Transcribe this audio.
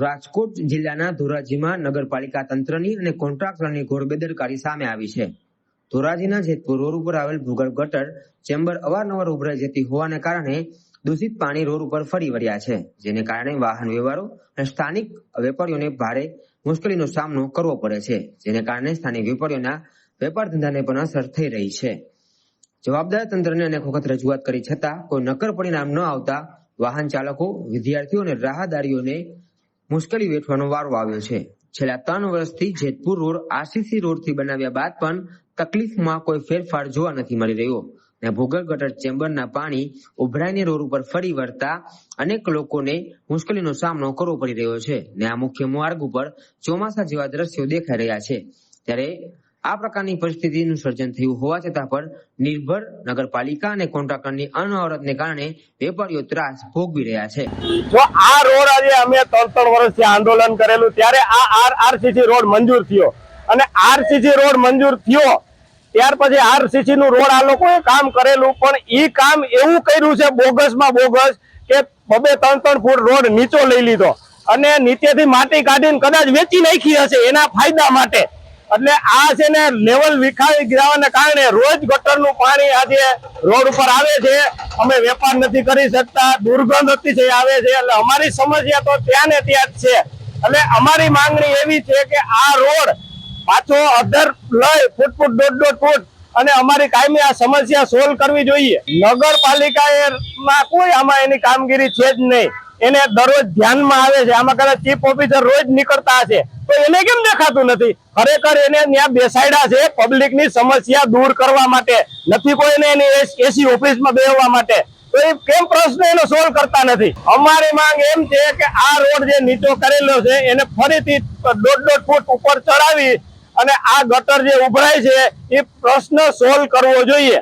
રાજકોટ જિલ્લાના ધોરાજીમાં નગરપાલિકા તંત્રની અને કોન્ટ્રાક્ટરની ઘોર બેદરકારી સામે આવી છે. ધોરાજીના જેતપુર રોડ ઉપર આવેલ ભૂગર્ભ ગટર ચેમ્બર અવારનવાર ઉભરાઈ જતી હોવાને કારણે દૂષિત પાણી રોડ ઉપર ફરી વળ્યા છે, જેને કારણે વાહન વ્યવહારો અને સ્થાનિક વેપારીઓને ભારે મુશ્કેલીનો સામનો કરવો પડે છે, જેને કારણે સ્થાનિક વેપારીઓના વેપાર ધંધાને પણ અસર થઈ રહી છે. જવાબદાર તંત્રને અનેક વખત રજૂઆત કરી છતાં કોઈ નક્કર પરિણામ ન આવતા વાહન ચાલકો, વિદ્યાર્થીઓ અને રાહદારીઓને મુશ્કેલી વેઠવાનો વારો આવ્યો છે. છેલ્લા ત્રણ વર્ષથી જેતપુર રોડ આરસીસી રોડથી બનાવ્યા બાદ પણ તકલીફમાં કોઈ ફેરફાર જોવા નથી મળી રહ્યો. ને ભૂગર્ભ ગટર ચેમ્બરના પાણી ઉભરાઈને રોડ ઉપર ફરી વળતા અનેક લોકોને મુશ્કેલીનો સામનો કરવો પડી રહ્યો છે. ને આ મુખ્ય માર્ગ ઉપર ચોમાસા જેવા દ્રશ્યો દેખાઈ રહ્યા છે. ત્યારે આ પ્રકારની પરિસ્થિતિનું સર્જન થયું હોવા છતાં પણ નિર્ભર નગરપાલિકા અને કોન્ટ્રાક્ટરની અનવરતને કારણે વેપારીઓ ત્રાસ ભોગવી રહ્યા છે. જો આ રોડ આજે અમે ત્રણ ત્રણ વર્ષથી આંદોલન કરેલું, ત્યારે આ આર આરસીસી રોડ મંજૂર થયો. અને આરસીસી રોડ મંજૂર થયો, ત્યાર પછી આરસીસી નું રોડ આ લોકોએ કામ કરેલું, પણ ઈ કામ એવું કર્યું છે બોગસમાં બોગસ કે બબે ત્રણ ત્રણ ફૂટ રોડ નીચો લઈ લીધો. અને નીચેથી માટી કાઢીને કદાચ વેચી નાખી હશે એના ફાયદા માટે. એટલે આ છે ને લેવલ વિખાવી જવાને કારણે રોજ ગટરનું પાણી આજે રોડ ઉપર આવે છે. અમે વેપાર નથી કરી શકતા, દુર્ગંધ અતિશય આવે છે. એટલે અમારી સમસ્યા તો ત્યાં ને ત્યાં જ છે. એટલે અમારી માંગણી એવી છે કે આ રોડ પાછો અધર લઈ ફૂટ ફૂટ દોઢ દોઢ ફૂટ અને અમારી કાયમી આ સમસ્યા સોલ્વ કરવી જોઈએ. નગરપાલિકાએ કોઈ આમાં એની કામગીરી છે જ નહીં. એને દરરોજ ધ્યાનમાં આવે છે. આમાં કદાચ ચીફ ઓફિસર રોજ નીકળતા હશે. તો એને કેમ દેખાતું નથી? ખરેખર એને ત્યાં બેસાડ્યા છે પબ્લિકની સમસ્યા દૂર કરવા માટે. નથી કોઈને એને એસી ઓફિસમાં બેસવા માટે. તો એ કેમ પ્રશ્ન એનો સોલ્વ કરતા નથી? અમારી માંગ એમ છે કે આ રોડ જે નીચો કરેલો છે, એને ફરીથી દોઢ દોઢ ફૂટ ઉપર ચડાવી અને આ ગટર જે ઉભરાય છે, એ પ્રશ્ન સોલ્વ કરવો જોઈએ.